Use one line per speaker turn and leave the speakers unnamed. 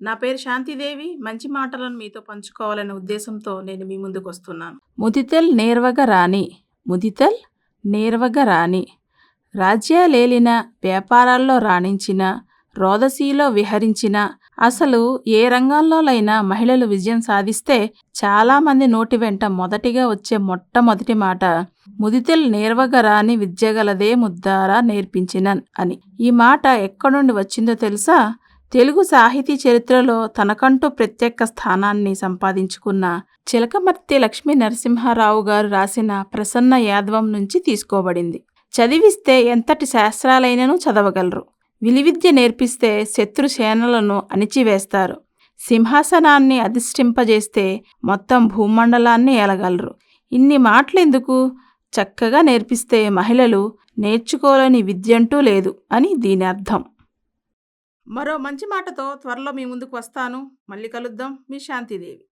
నా పేరు శాంతిదేవి. మంచి మాటలను మీతో పంచుకోవాలనే ఉద్దేశంతో నేను మీ ముందుకు వస్తున్నాను ముదితల్ నేర్వగ రాణి. ముదితల్ నేర్వగ రాణి. రాజ్యాలేలిన వ్యాపారాల్లో రాణించిన రోదసీలో విహరించిన అసలు ఏ రంగాల్లోనైనా మహిళలు విజయం సాధిస్తే చాలామంది నోటి వెంట మొదటిగా వచ్చే మొట్టమొదటి మాట ముదితెల్ నేర్వగరాని విద్యగలదే ముద్దారా నేర్పించినన్ అని. ఈ మాట ఎక్కడి నుండి వచ్చిందో తెలుసా? తెలుగు సాహితీ చరిత్రలో తనకంటూ ప్రత్యేక స్థానాన్ని సంపాదించుకున్న చిలకమర్తి లక్ష్మీ నరసింహారావు గారు రాసిన ప్రసన్న యాదవం నుంచి తీసుకోబడింది. చదివిస్తే ఎంతటి శాస్త్రాలైనను చదవగలరు? విలువిద్య నేర్పిస్తే శత్రు సేనలను అణిచివేస్తారు. సింహాసనాన్ని అధిష్ఠింపజేస్తే మొత్తం భూమండలాన్ని ఏలగలరు. ఇన్ని మాటలెందుకు? చక్కగా నేర్పిస్తే మహిళలు నేర్చుకోలేని విద్యంటూ లేదు అని దీని అర్థం. మరో మంచి మాటతో త్వరలో మీ ముందుకు వస్తాను. మళ్ళీ కలుద్దాం. మీ శాంతిదేవి.